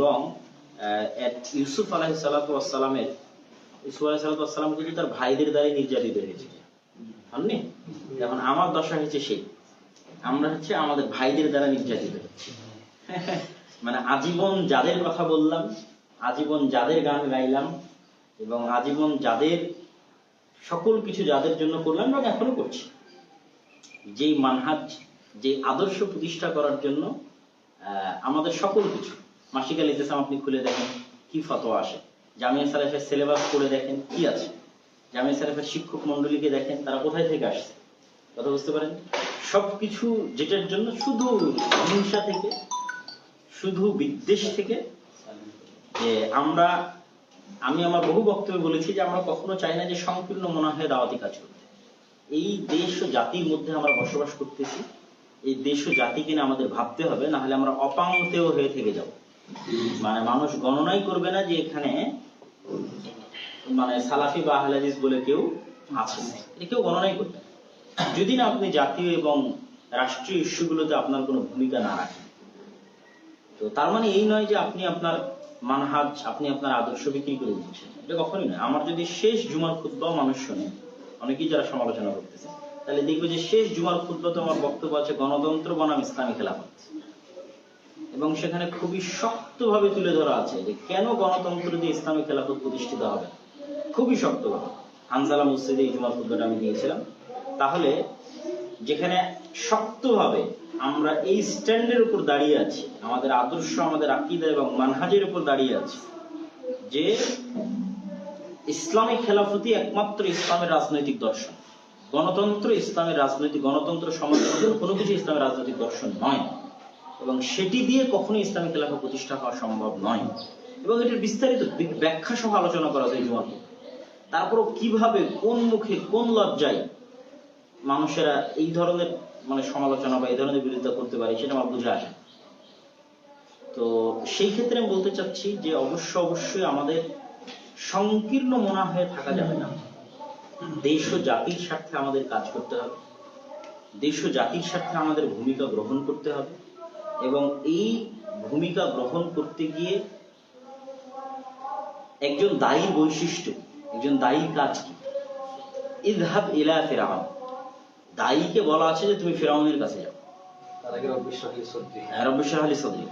এবং ইউসুফ আলাহি সালাতামের ইউসুফ আলাহি সালাতাম কিন্তু তার ভাইদের দ্বারাই নির্যাতিত হয়েছে। হননি? এখন আমার দশা হচ্ছে সেই। আমরা হচ্ছে আমাদের ভাইদের দ্বারা নির্যাতিত মানে আজীবন যাদের কথা বললাম, আজীবন যাদের গান গাইলাম, এবং আজীবন যাদের সকল কিছু যাদের জন্য করলাম এবং এখনও করছি। যেই মানহাজ যে আদর্শ প্রতিষ্ঠা করার জন্য আমাদের সকল কিছু মাসিকাল ইতিসাম আপনি খুলে দেখেন, কি ফতোয়া আসে। জামিয়া সালেফের সিলেবাস করে দেখেন, কি আছে? জামিয়া সালেফের শিক্ষক মন্ডলীকে দেখেন, তারা কোথায় থেকে আসছে? কথা বুঝতে পারেন? সবকিছু যেটার জন্য শুধু হিংসা থেকে, শুধু বিদ্বেষ থেকে, যে আমরা, আমি আমার বহু বক্তব্যে বলেছি যে আমরা কখনো চাই না যে সংকীর্ণ মনে হয় দাওয়াতি কাজ করতে। এই দেশ ও জাতির মধ্যে আমরা বসবাস করতেছি, এই দেশ ও জাতিকে নিয়ে আমাদের ভাবতে হবে না হলে আমরা অপাঙ্গতেও হয়ে থেকে যাব। মানে মানুষ গণনাই করবে না যে এখানে মানে সালাফি বা আহলাদিস বলে কেউ আছে। এটা কেউ গণনাই করবে না। যদি না আপনি জাতীয় এবং রাষ্ট্রীয় ইস্যুগুলোতে আপনার কোনো ভূমিকা না রাখেন। তো তার মানে এই নয় যে আপনি আপনার মানহাজ, আপনি আপনার আদর্শ বিক্রি করে দিচ্ছেন। এটা কখনই নয়। আমার যদি শেষ জুমার খুদ্বাও মানুষ শোনে, অনেকেই যারা সমালোচনা করতেছে, তাহলে দেখবে যে শেষ জুমার খুদ্বাতে আমার বক্তব্য আছে, গণতন্ত্র বনাম ইসলামী খেলাফত। এবং সেখানে খুবই শক্তভাবে তুলে ধরা আছে যে কেন গণতন্ত্র দিয়ে ইসলামী খেলাফত প্রতিষ্ঠিত হবে। খুবই শক্তভাবে। হানজালা মসজিদে এই জুমার আমি দিয়েছিলাম তাহলে যেখানে শক্তভাবে আমরা এই স্ট্যান্ডের উপর দাঁড়িয়ে আছি, আমাদের আদর্শ, আমাদের আকিদা এবং মানহাজের উপর দাঁড়িয়ে আছি, যে ইসলামী খেলাফতি একমাত্র ইসলামের রাজনৈতিক দর্শন। গণতন্ত্র ইসলামের রাজনৈতিক, গণতন্ত্র সমাজতন্ত্র কোনো কিছু ইসলামের রাজনৈতিক দর্শন নয়। এবং সেটি দিয়ে কখনোই ইসলামী খেলাফত প্রতিষ্ঠা হওয়া সম্ভব নয়। এবং এটির বিস্তারিত ব্যাখ্যা সহ আলোচনা করা যায় জুমাতে। তারপরও কীভাবে, কোন মুখে, কোন লজ্জায় মানুষেরা এই ধরনের মানে সমালোচনা বা এই ধরনের বিরোধিতা করতে পারে, সেটা আমার বুঝে আসে তো সেই ক্ষেত্রে আমি বলতে চাচ্ছি যে অবশ্য অবশ্যই আমাদের সংকীর্ণ মনা হয়ে থাকা যাবে না। দেশ ও জাতির স্বার্থে আমাদের কাজ করতে হবে। দেশ ও জাতির স্বার্থে আমাদের ভূমিকা গ্রহণ করতে হবে। এবং এই ভূমিকা গ্রহণ করতে গিয়ে একজন দায়ীর বৈশিষ্ট্য একজন দায়ীর কাজ কি? ইদহাব ইলা ফেরাউন দায়ীকে বলা আছে যে তুমি ফেরাউনের কাছে যাও। হ্যাঁ, সদরি।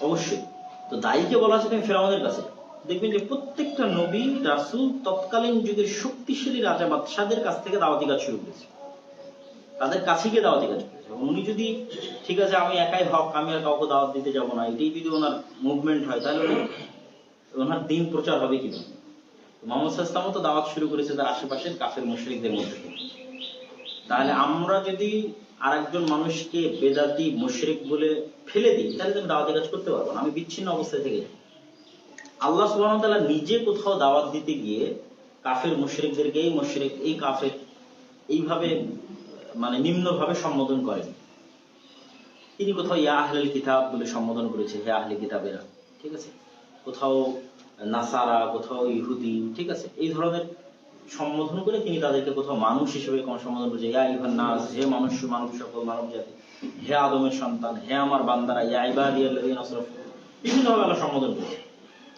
অবশ্যই। তো দায়ীকে বলা আছে তুমি ফেরাউনের কাছে। দেখবেন যে প্রত্যেকটা নবী রাসুল তৎকালীন যুগের শক্তিশালী রাজা বাদশাদের কাছ থেকে দাওয়াতি কাজ শুরু করেছে। তাদের কাছে গিয়ে দাওয়াতি কাজ করেছে উনি যদি, ঠিক আছে, আমি একাই হক, আমি আর কাউকে দাওয়াত দিতে যাব না। এটাই যদি ওনার মুভমেন্ট হয়, তাহলে উনি- ওনার দিন প্রচার হবে কীভাবে? মোহাম্মদ সাল্লামও তো দাওয়াত শুরু করেছে তার আশেপাশের কাফের মুশরিকদের মধ্যে তাহলে আমরা যদি আরেকজন মানুষকে বেদাতি, মুশরিক বলে ফেলে দিই, তাহলে তুমি দাওয়াতি কাজ করতে পারব না। আমি বিচ্ছিন্ন অবস্থায় থেকে যাব। আল্লাহ সুবহানাহু ওয়া তাআলা নিজে কোথাও দাওয়াত দিতে গিয়ে কাফের মুশরিকদেরকে এই মুশরিক এই কাফের, এইভাবে মানে নিম্নভাবে সম্বোধন করেন। তিনি কোথাও ইয়া আহলাল কিতাব বলে সম্বোধন করেছে হে আহলে কিতাবেরা, ঠিক আছে? কোথাও নাসারা, কোথাও ইহুদি, ঠিক আছে? এই ধরনের সম্বোধন করে তিনি তাদেরকে কোথাও মানুষ হিসেবে কোন সম্বোধন করেছে ইয়া ইভান নাস, হে মানুষ মানব সকল, মানব জাতি, হে আদমের সন্তান, হে আমার বান্দারা, ইয়া ইবাদি আল্লাযিনা আসরাফু বিভিন্ন ভাবে আল্লাহ সম্বোধন করেছে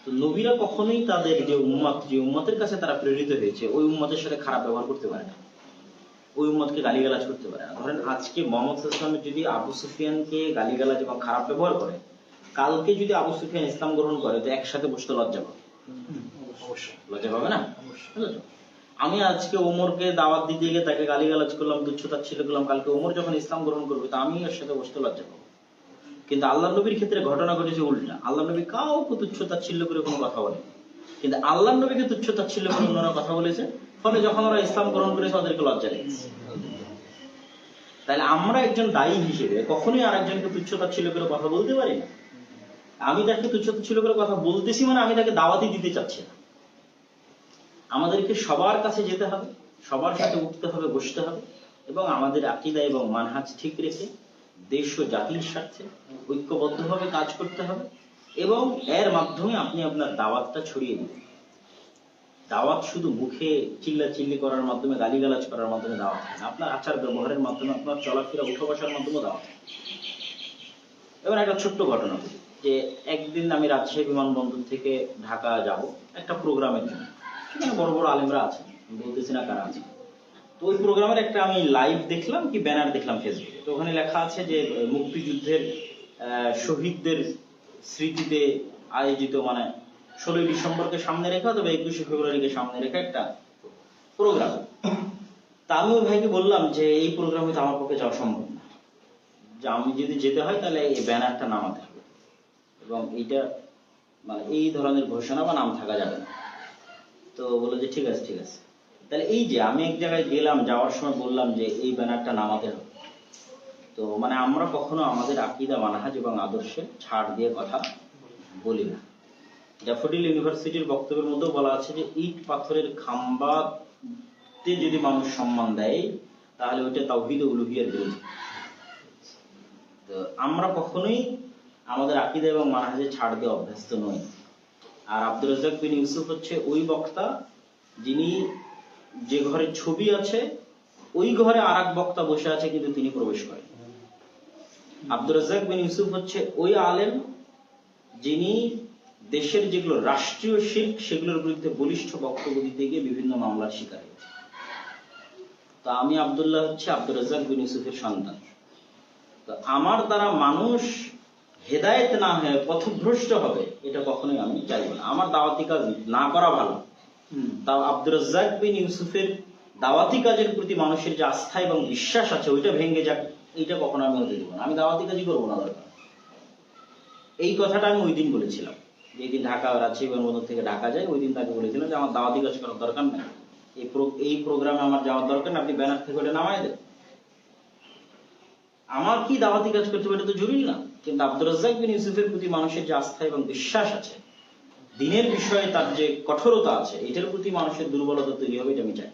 তো নবীরা কখনোই তাদের যে উম্মত, যে উম্মতের কাছে তারা প্রেরিত হয়েছে, ওই উম্মতের সাথে খারাপ ব্যবহার করতে পারে না। ওই উম্মতকে গালিগালাজ করতে পারে না। ধরেন আজকে মোহাম্মদ ইসলামের যদি আবু সুফিয়ানকে গালিগালাজ এবং খারাপ ব্যবহার করে কালকে যদি আবু সুফিয়ান ইসলাম গ্রহণ করে তো একসাথে বসতে লজ্জা পাবে? লজ্জা পাবে না? আমি আজকে ওমরকে দাওয়াত দিতে গিয়ে তাকে গালিগালাজ করলাম তুচ্ছতা ছিল করলাম কালকে ওমর যখন ইসলাম গ্রহণ করবে তো আমি এর সাথে বসতে লজ্জা পাবো। কিন্তু আল্লাহ নবীর ক্ষেত্রে ঘটনা ঘটেছে উল্টা। আল্লাহ নবী কাউকে তুচ্ছতা ছিল করে কোনো কথা বলে কিন্তু আল্লাহ নবীকে তুচ্ছতা ছিল করে অন্যরা কথা বলেছে। ফলে যখন ওরা ইসলাম গ্রহণ করেছে, ওদেরকে লজ্জা লেগেছে। তাহলে আমরা একজন দায়ী হিসেবে, কখনোই আর একজনকে তুচ্ছতা ছিল করে কথা বলতে পারি না। আমি তাকে তুচ্ছতা ছিল করে কথা বলতেছি মানে আমি তাকে দাওয়াতি দিতে চাচ্ছি না। আমাদেরকে সবার কাছে যেতে হবে, সবার সাথে উঠতে হবে, বসতে হবে এবং আমাদের আকিদা এবং মানহাজ ঠিক রেখে দেশ ও জাতির স্বার্থে ঐক্যবদ্ধভাবে কাজ করতে হবে এবং এর মাধ্যমে আপনি আপনার দাওয়াতটা ছড়িয়ে দিবেন। দাওয়াত শুধু মুখে চিল্লা চিল্লি করার মাধ্যমে, গালিগালাজ করার মাধ্যমে দাওয়াত হয় না। আপনার আচার ব্যবহারের মাধ্যমে, আপনার চলাফেরা, উঠা বসার মাধ্যমে দাওয়াত। এবার একটা ছোট্ট ঘটনা বলি, যে একদিন আমি রাজশাহী বিমানবন্দর থেকে ঢাকা যাব, একটা প্রোগ্রামের জন্য সেখানে বড় বড় আলেমরা আছে বলতেছি না কারা আছে তো ওই প্রোগ্রামের একটা আমি লাইভ দেখলাম কি ব্যানার দেখলাম ফেসবুকে তো ওখানে লেখা আছে যে, মুক্তিযুদ্ধের শহীদদের স্মৃতিতে আয়োজিত মানে ষোলোই ডিসেম্বরকে সামনে রেখে অথবা একুশে ফেব্রুয়ারিকে সামনে রেখে একটা প্রোগ্রাম তা আমি ওই ভাইকে বললাম যে, এই প্রোগ্রামে তো আমার পক্ষে যাওয়া সম্ভব না। যে আমি যদি যেতে হয় তাহলে এই ব্যানারটা নামাতে হবে। এবং এইটা মানে এই ধরনের ঘোষণা বা নাম থাকা যাবে না। তো বলল যে, ঠিক আছে ঠিক আছে। তাহলে এই যে, আমি এক জায়গায় গেলাম, যাওয়ার সময় বললাম যে, এই ব্যানারটা নামাতে হবে। তো মানে আমরা কখনো আমাদের আকিদা, মানাহাজ এবং আদর্শে ছাড় দিয়ে কথা বলি না। ড্যাফোডিল ইউনিভার্সিটির বক্তব্যের মধ্যেও বলা আছে যে, ইট পাথরের খাম্বাতে যদি মানুষ সম্মান দেয়, তাহলে ওইটা তাওহিদ উলুহিয়ার বিরোধী। তো আমরা কখনোই আমাদের আকিদা এবং মানহাজে ছাড় দিয়ে অভ্যস্ত নই। আর আব্দুর রাজ্জাক বিন ইউসুফ হচ্ছে ওই বক্তা, যিনি যে ঘরে ছবি আছে, ওই ঘরে আর বক্তা বসে আছে, কিন্তু তিনি প্রবেশ করেন। আব্দুর রাজ্জাক বিন ইউসুফ হচ্ছে ওই আলেম, যিনি দেশের যেগুলো রাষ্ট্রীয় শিল্প সেগুলোর বিরুদ্ধে বলিষ্ঠ বক্তব্য দিতে গিয়ে বিভিন্ন মামলার শিকার হয়েছে। তো আমি আবদুল্লাহ হচ্ছে আব্দুর রাজ্জাক বিন ইউসুফের সন্তান। তো আমার দ্বারা মানুষ হেদায়েত না হয়ে পথভ্রষ্ট হবে এটা কখনোই আমি চাইব না। আমার দাওয়াতি কাজ না করা ভালো। তাও আব্দুর রাজ্জাক বিন ইউসুফের দাওয়াতি কাজের প্রতি মানুষের যে আস্থা এবং বিশ্বাস আছে ওইটা ভেঙে যাক এইটা কখনো আমি হতে দেবো না। আমি দাওয়াতি কাজই করব না দরকার। এই কথাটা আমি ওই দিন বলেছিলাম। যেই দিন ঢাকা রাজশাহী বিমানবন্দর থেকে ঢাকা যায়, ওই দিন তাকে বলেছিলাম যে আমার দাওয়াতি কাজ করার দরকার নেই। এই এই প্রোগ্রামে আমার যাওয়ার দরকার নেই, আপনি ব্যানার থেকে ওটা নামায় দেন। আমার কি দাওয়াতি কাজ করতে হবে এটা তো জরুরি না। কিন্তু আব্দুর রাজ্জাক বিন ইউসুফের প্রতি মানুষের যে আস্থা এবং বিশ্বাস আছে, দিনের বিষয়ে তার যে কঠোরতা আছে, এটার প্রতি মানুষের দুর্বলতা তৈরি হবে এটা আমি চাই।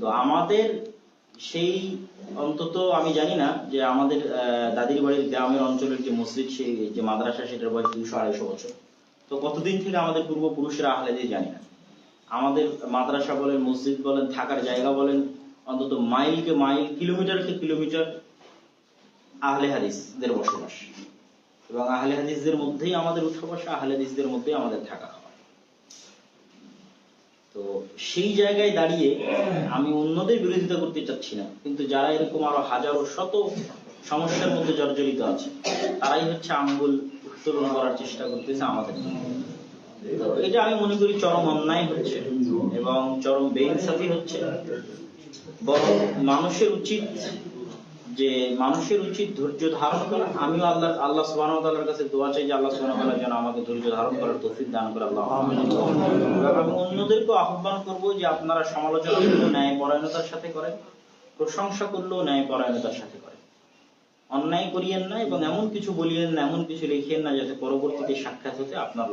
তো আমাদের সেই অন্তত আমি জানি না যে আমাদের দাদির বাড়ির গ্রামের অঞ্চলের যে মসজিদ, সেই যে মাদ্রাসা, সেটার বয়স দুশো আড়াইশো বছর। তো কতদিন থেকে আমাদের পূর্বপুরুষেরা আহলে দিয়ে জানি না। আমাদের মাদ্রাসা বলেন, মসজিদ বলেন, থাকার জায়গা বলেন, অন্তত মাইলকে মাইল, কিলোমিটারকে কিলোমিটার আহলে হাদিসদের বসবাস। এবং আহলে হাদিসদের মধ্যেই আমাদের উঠা বসা আহলে হাদিসদের মধ্যেই আমাদের থাকা খাওয়া তো সেই জায়গায় দাঁড়িয়ে আমি অন্যদের বিরোধিতা করতে চাচ্ছি না। কিন্তু যারা এরকম আরও হাজারো শত সমস্যার মধ্যে জর্জরিত আছে, তারাই হচ্ছে আঙ্গুল উত্তোলন করার চেষ্টা করতেছে আমাদের। এটা আমি মনে করি চরম অন্যায় হচ্ছে এবং চরম বেইনসাফি হচ্ছে। বরং মানুষের উচিত যে মানুষের উচিত ধৈর্য ধারণ করা আমিও আল্লাহ আল্লাহ সুবহানাহু ওয়া তাআলার কাছে দোয়া চাই যে আল্লাহ সুবহানাহু ওয়া তাআলা যেন আমাকে ধৈর্য ধারণ করার তৌফিক দান করে আল্লাহ আমি অন্যদেরকে আহ্বান করব যে আপনারা সমালোচনা করলেও ন্যায় পরায়ণতার সাথে করেন প্রশংসা করলেও ন্যায় পরায়ণতার সাথে করেন। অন্যায় করিয়েন না এবং এমন কিছু বলিয়েন না এমন কিছু লিখিয়েন না যাতে পরবর্তীতে সাক্ষাৎ হতে আপনার